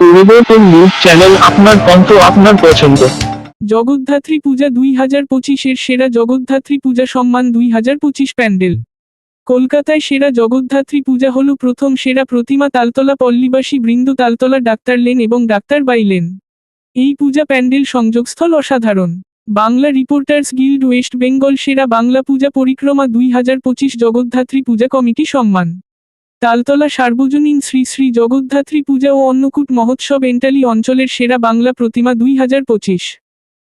পরিবর্তন news channel আপনার আপনার পছন্দ। জগদ্ধাত্রী পূজা দুই হাজার পঁচিশের সেরা জগদ্ধাত্রী পূজা সম্মান দুই হাজার পঁচিশ প্যান্ডেল। কলকাতায় সেরা জগদ্ধাত্রী পূজা হল প্রথম সেরা প্রতিমা তালতলা পল্লীবাসী বৃন্দ তালতলা ডাক্তার লেন এবং ডাক্তার বাইলেন এই পূজা প্যান্ডেল সংযোগস্থল অসাধারণ। Bangla reporters guild West Bengal সেরা বাংলা পূজা পরিক্রমা দুই হাজার পঁচিশ জগদ্ধাত্রী পূজা কমিটি সম্মান। তালতলা সার্বজনীন শ্রী শ্রী জগদ্ধাত্রী পূজা ও অন্নকূট মহোৎসব এন্টালি অঞ্চলের সেরা বাংলা প্রতিমা দুই হাজার পঁচিশ।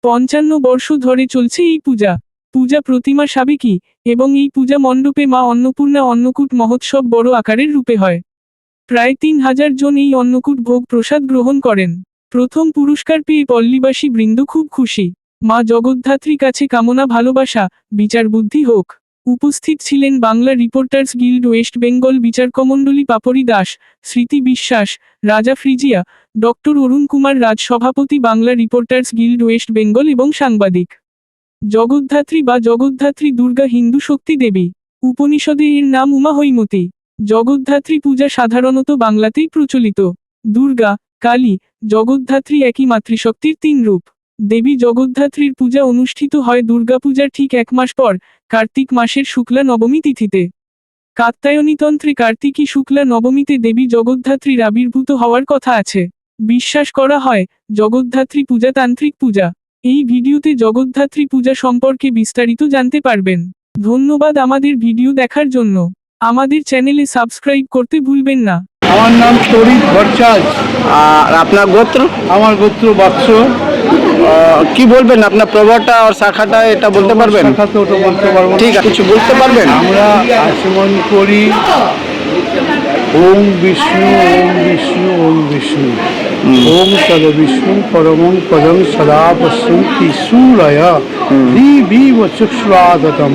পঞ্চান্ন বর্ষ ধরে চলছে এই পূজা। পূজা প্রতিমা সাবেকি এবং এই পূজা মণ্ডপে মা অন্নপূর্ণা অন্নকূট মহোৎসব বড় আকারের রূপে হয়। প্রায় তিন হাজার জন এই অন্নকূট ভোগ প্রসাদ গ্রহণ করেন। প্রথম পুরস্কার পেয়ে পল্লীবাসী বৃন্দ খুব খুশি। মা জগদ্ধাত্রী কাছে কামনা, ভালোবাসা বিচার বুদ্ধি হোক। উপস্থিত ছিলেন Bangla reporters guild West Bengal বিচারকমণ্ডলী Papri Das, Smriti Biswas, Raja ফ্রিজিয়া, ডক্টর অরুণ কুমার রাজ সভাপতি Bangla reporters guild West Bengal এবং সাংবাদিক। জগদ্ধাত্রী বা জগদ্ধাত্রী দুর্গা হিন্দু শক্তি দেবী। উপনিষদে এর নাম উমা হৈমতী। জগদ্ধাত্রী পূজা সাধারণত বাংলাতেই প্রচলিত। দুর্গা, কালী, জগদ্ধাত্রী একই মাতৃশক্তির তিন রূপ। দেবী জগদ্ধাত্রীর পূজা অনুষ্ঠিত হয় দুর্গাপূজার ঠিক এক মাস পর কার্তিক মাসের শুক্লা নবমী তিথিতে। কাত্তায়নীতন্ত্রে কার্তিকী শুক্লা নবমীতে দেবী জগদ্ধাত্রীর আবির্ভূত হওয়ার কথা আছে। বিশ্বাস করা হয় জগদ্ধাত্রী পূজা তান্ত্রিক পূজা। এই ভিডিওতে জগদ্ধাত্রী পূজা সম্পর্কে বিস্তারিত জানতে পারবেন। ধন্যবাদ আমাদের ভিডিও দেখার জন্য। আমাদের চ্যানেলে সাবস্ক্রাইব করতে ভুলবেন না। আমার নাম তরিৎ ভট্টাচ আর আপনার গোত্র? আমার গোত্র বৎস আহ, কি বলবেন? আপনার প্রভাটা আর শাখাটা এটা বলতে পারবেন। ঠিক আছে কিছু বলতে পারবেন? আমরা আচমন করি। ওম বিষ্ণু ওম বিষ্ণু ওম বিষ্ণু। ওম তদ বিষ্ণু পরমং পদং সদা পশ্যন্তি সুরয়। দি বিব চক্ষুরাদতম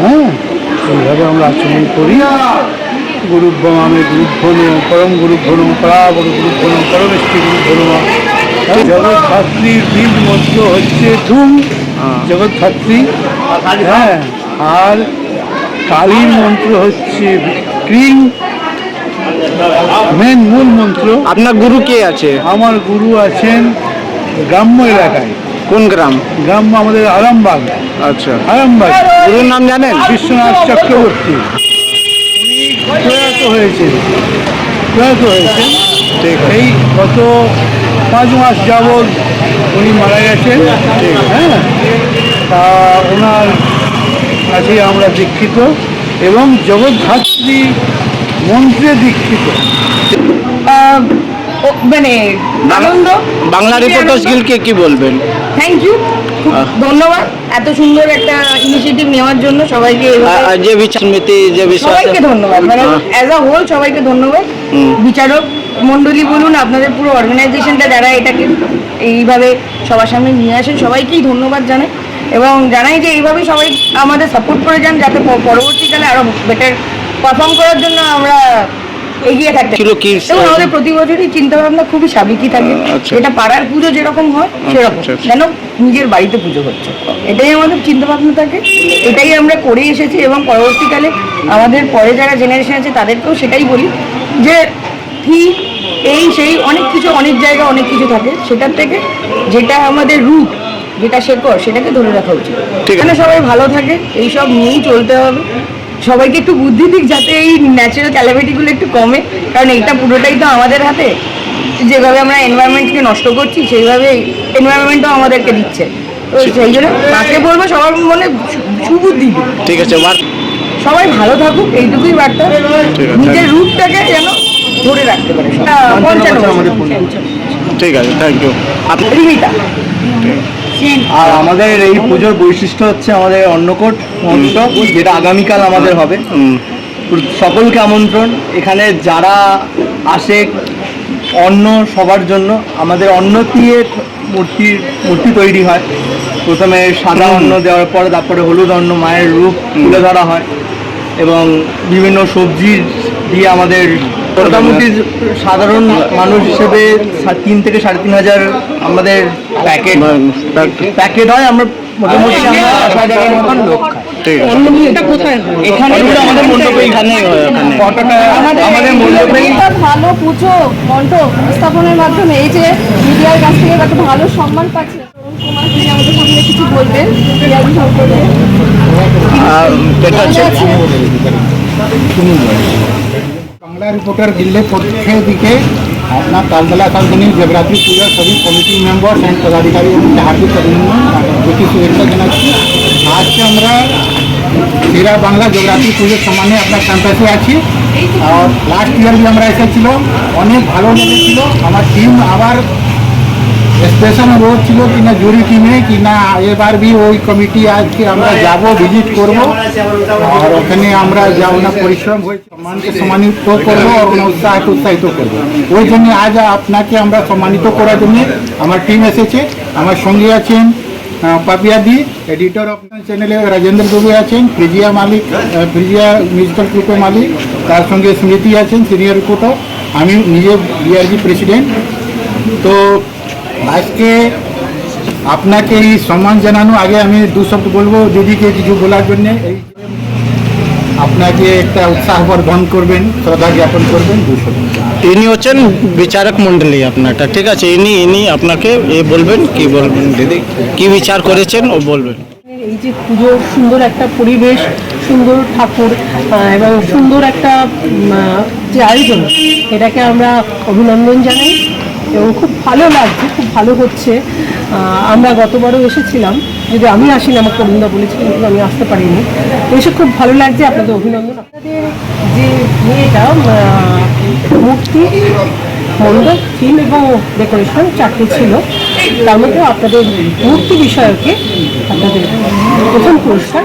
হ্যাঁ এইভাবে আমরা আচমন করি। গুরুব্রমামে গুরুভ্বন পরম গুরুভ্বন পরাবর গুরুভ্বন পরমেষ্টি গুরুভ্বন জগৎধাত্রীর বীজ মন্ত্র হচ্ছে ধুম জগৎধাত্রী হ্যাঁ আর কালীর মন্ত্র হচ্ছে ক্রিং মেন মূল মন্ত্র। আপনার গুরু কে আছে? আমার গুরু আছেন গ্রাম্য এলাকায়। কোন গ্রাম? গ্রাম্য আমাদের আরামবাগ। আচ্ছা। আরামবাগ। গুরুর নাম জানেন? বিশ্বনাথ চক্রবর্তী। উনি প্রয়াত হয়েছেন। প্রয়াত হয়েছেন। এই গত পাঁচ মাস যাবৎ উনি মারা গেছেন। হ্যাঁ? তা ওনার কাছে আমরা দীক্ষিত এবং জগদ্ধাত্রী মন্ত্রে দীক্ষিত। মানে আনন্দ? বাংলা রিপোর্টার্স গিল্ডকে কি বলবেন? থ্যাংক ইউ ধন্যবাদ। এত সুন্দর একটা ইনিশিয়েটিভ নেওয়ার জন্য সবাইকে যে বিচার সমিতি যে বিষয় সবাইকে ধন্যবাদ। মানে অ্যাজ আ হোল সবাইকে ধন্যবাদ। বিচারক মণ্ডলী বলুন আপনাদের পুরো অর্গানাইজেশনটা যারা এটাকে এইভাবে সবার সামনে নিয়ে আসেন সবাইকেই ধন্যবাদ জানাই। এবং জানাই যে এইভাবে সবাই আমাদের সাপোর্ট করে যান যাতে পরবর্তীকালে আরও বেটার পারফর্ম করার জন্য আমরা এগিয়ে থাকতে ছিল কি? এবং আমাদের প্রতি বছরই চিন্তা ভাবনা খুবই সাবেকি থাকে। আচ্ছা। এটা পাড়ার পুজো যেরকম হয় সেরকম। আচ্ছা, আচ্ছা। যেন নিজের বাড়িতে পুজো হচ্ছে। এটাই আমাদের চিন্তা ভাবনা থাকে। এটাই আমরা করে এসেছি এবং পরবর্তীকালে আমাদের পরে যারা জেনারেশন আছে তাদেরকেও সেটাই বলি যে কি এই সেই অনেক কিছু অনেক জায়গা অনেক কিছু থাকে। সেটার থেকে যেটা আমাদের রুট যেটা শেকড় সেটাকে ধরে রাখা উচিত। এখানে সবাই ভালো থাকে এইসব নিয়েই চলতে হবে। সবাইকে একটু বুদ্ধি দিক যাতে এই ন্যাচারাল ক্যালামিটিগুলো একটু কমে। কারণ এইটা পুরোটাই তো আমাদের হাতে। যেভাবে আমরা এনভায়রনমেন্টকে নষ্ট করছি সেইভাবে এনভায়রনমেন্টও আমাদেরকে দিচ্ছে। তো সেই জন্য তাকে বলব সবার মনে সুবুদ্ধি ঠিক আছে সবাই ভালো থাকুক এইটুকুই বার্তা। নিজের রুটটাকে যেন ধরে রাখতে পারে। ঠিক আছে থ্যাংক ইউ আপনি। আর আমাদের এই পুজোর বৈশিষ্ট্য হচ্ছে আমাদের অন্নকোট মহোৎসব যেটা আগামীকাল আমাদের হবে। সকলকে আমন্ত্রণ। এখানে যারা আসে অন্ন সবার জন্য আমাদের অন্ন দিয়ে মূর্তির মূর্তি তৈরি হয়। প্রথমে সাদা অন্ন দেওয়ার পরে তারপরে হলুদ অন্ন মায়ের রূপ তুলে ধরা হয়। এবং বিভিন্ন সবজি দিয়ে আমাদের মোটামুটি সাধারণ মানুষ হিসেবে তিন থেকে সাড়ে তিন হাজার আমাদের প্যাকেট। প্যাকেট হয় আমরা মোটামুটি আমরা দশ হাজারের মতন লোক খাই। ঠিক আছে। এটা কোথায় এখানে আমাদের মণ্ডপে আমাদের মণ্ডপে? ভালো পুজো মন্ড উপস্থাপনের মাধ্যমে এই যে মিডিয়ার কাছ থেকে একটা ভালো সম্মান পাচ্ছে। তরুণ কুমার তিনি আমাদের সামনে কিছু বলবেন? সম্পর্কে আর যেটা হচ্ছে बांग्ला रिपोर्टर जिले पक्षे दिखे अपना तालतला सार्वजनी जगरात्रि पूजा सभी कमिटी मेंबर्स एंड पदाधिकारी हार्दिक अभिनंदन প্রতি শুভেচ্ছা জানাচ্ছি আজকে আমরা সেরা বাংলা জোগ্রাফি পুজোর সম্মানে আপনার ক্যাম্পাসে আছি আর লাস্ট ইয়ার भी আমরা এসেছিল অনেক ভালো লেগেছিল আমার টিম আবার স্পেশাল অনুরোধ ছিল কি না জুরি টিমে কি না এবার বি ওই কমিটি আজকে আমরা যাব ভিজিট করব। আর ওখানে আমরা যা ওনার পরিশ্রম হয়েছে সম্মানকে সম্মানিত করব আর ওনার উৎসাহিত করব। ওই জন্য আজ আপনাকে আমরা সম্মানিত করার জন্য আমার টিম এসেছে। আমার সঙ্গে আছেন পাপিয়াদি এডিটর অফ চ্যানেলে রাজেন্দ্র দুবে আছেন, ফ্রিজিয়া মালিক ফ্রিজিয়া মিউজিক্যাল গ্রুপের মালিক, তার সঙ্গে স্মৃতি আছেন সিনিয়র রিপোর্টার আমি নিজে বিআরজি প্রেসিডেন্ট তো আজকে আপনাকে এই সম্মান জানানো আগে আমি দু শব্দ বলব দিদিকে কিছু বলার জন্য। এই আপনাকে একটা উৎসাহ বর্ধন করবেন শ্রদ্ধা জ্ঞাপন করবেন দু শব্দ। ইনি হচ্ছেন বিচারক মণ্ডলী আপনারটা ঠিক আছে? ইনি ইনি আপনাকে এ বলবেন কি বলবেন? দিদি কি বিচার করেছেন ও বলবেন। এই যে পুজোর সুন্দর একটা পরিবেশ সুন্দর ঠাকুর এবং সুন্দর একটা যে আয়োজন এটাকে আমরা অভিনন্দন জানাই এবং খুব ভালো লাগছে, খুব ভালো হচ্ছে। আমরা গতবারও এসেছিলাম। যদি আমি আসি না আমার করুণদা বলেছিলেন কিন্তু আমি আসতে পারিনি। এসে খুব ভালো লাগছে, আপনাদের অভিনন্দন। আপনাদের যে মেয়েটা মূর্তি মণ্ডপ থিম এবং ডেকোরেশন চারটে ছিল, তার মধ্যে আপনাদের মূর্তি বিষয়কে আপনাদের প্রথম পুরস্কার।